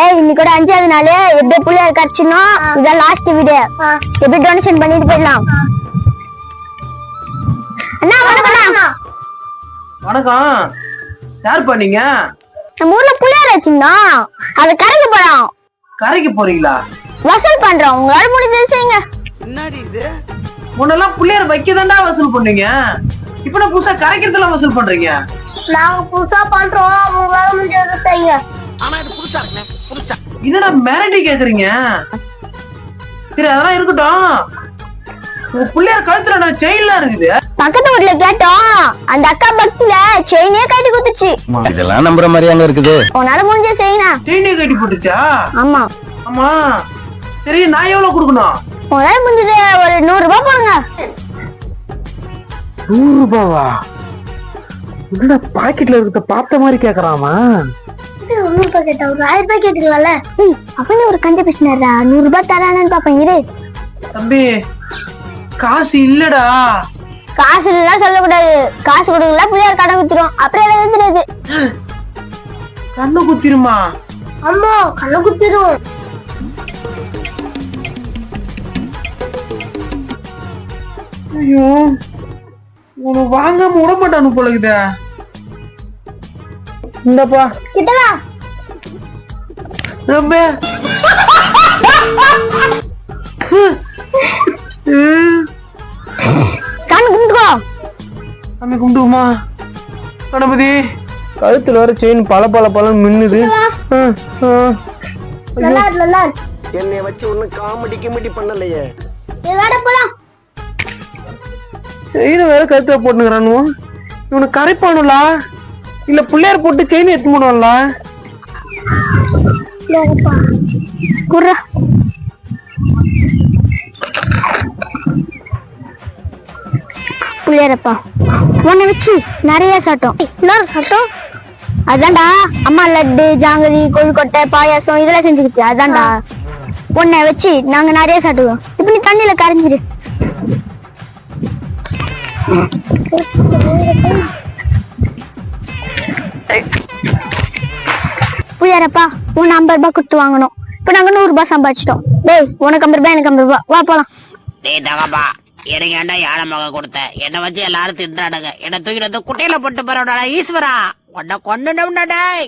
ஏய் இன்னைக்கு அஞ்சாவது நாள். எப்படி புள்ளியார் கரைச்சினோம் இதான் லாஸ்ட் வீடியோ எப்படி டொனேஷன் பண்ணிட்டு போயிடலாம்? அண்ணா வணக்கம் வணக்கம் யார் பண்ணீங்க நம்ம ஊர்ல புள்ளியார் வச்சிருந்தோம் அது கரைக்கு போறோம் கரைக்கு போறீங்களா? வசூல் பண்றோம். உங்களால முடிஞ்சது செய்யுங்க. முன்னெல்லாம் பிள்ளையார் வைக்கதாண்டா வசூல் பண்ணீங்க. இப்ப நான் புதுசா கரைக்கிறதுலாம் வசூல் பண்றீங்க? நாங்க புதுசா பண்றோம். உங்களால முடிஞ்சது செய்யுங்க. என்னடா மிரட்டி கேக்குறீங்க? சரி அதெல்லாம் இருக்கட்டும். உங்க பிள்ளையார் கழுத்துல நான் செயின்லாம் இருக்குது. பக்கத்து வீட்ல கேட்டோம். அந்த அக்கா பக்தியில செயினே கட்டி குத்துச்சு இதெல்லாம் நம்புற மாதிரியாங்க இருக்குது. உன்னால முடிஞ்சது செய்யுங்க செயினே கட்டி போட்டுச்சா? ஆமா. ஆமா. சரி நான் எவ்வளவு கொடுக்கணும்? உங்களால முடிஞ்சது ஒரு நூறு ரூபாய் போடுங்க. நூறு ரூபாவா? என்னடா பாக்கெட்ல இருக்கிறத பார்த்த மாதிரி கேக்குறாமா நூறு ரூபாய் கேட்டா ஒரு ஆயிரம் ரூபாய் கேட்டுக்கலாம்ல அப்படின்னு ஒரு கஞ்ச பேசினாரா நூறு ரூபாய் தரானு பாப்பேன் இரு. தம்பி காசு இல்லடா. காசு எல்லாம் சொல்லக்கூடாது. காசு கொடுக்கல பிள்ளையார் கடை குத்துரும். அப்புறம் தெரியாது. கண்ணு குத்திருமா? அம்மா கடை குத்திரும். ஐயோ உன வாங்காம விட மாட்டானு போல இந்தப்பா. கிட்டவா ரொம்ப சாமி கும்பிட்டுக்கோ. சாமி கும்பிடுமா கணபதி. கழுத்துல வர செயின் பல பல பல மின்னுது. என்னை வச்சு ஒன்னும் காமெடி கிமெடி பண்ணலையே. இது வேற போலாம். செயினை வேற கழுத்துல போட்டுக்கிறானுவோ இவனை கரைப்பானுலா? இல்ல பிள்ளையார் போட்டு செயின் எடுத்து போடுவான்ல குர்ரா புள்ளியாரப்பா உன்னை வச்சு நிறைய சாட்டம். இன்னொரு சாட்டம்? அதான்டா அம்மா லட்டு ஜாங்கிரி கொழுக்கட்டை பாயாசம் இதெல்லாம் செஞ்சுக்கிட்டு அதான்டா. உன்னை வச்சு நாங்க நிறைய சாப்பிடுவோம். இப்ப நீ தண்ணியில கரைஞ்சிரு. புள்ளியாரப்பா உன் ஐம்பது ரூபாய் கொடுத்து வாங்கணும். இப்ப நாங்க நூறு ரூபாய் சம்பாதிச்சிட்டோம். டேய் உனக்கு ஐம்பது ரூபாய் எனக்கு ஐம்பது ரூபாய். வா போலாம். டேய் தகப்பா எனக்கு ஏன்டா யானை மக கொடுத்த? என்னை வச்சு எல்லாரும் திண்டாடுங்க என்னை தூக்கிட்டு வந்து குட்டையில போட்டு போறோம்டா ஈஸ்வரா. உன்னை கொண்டு டேய்.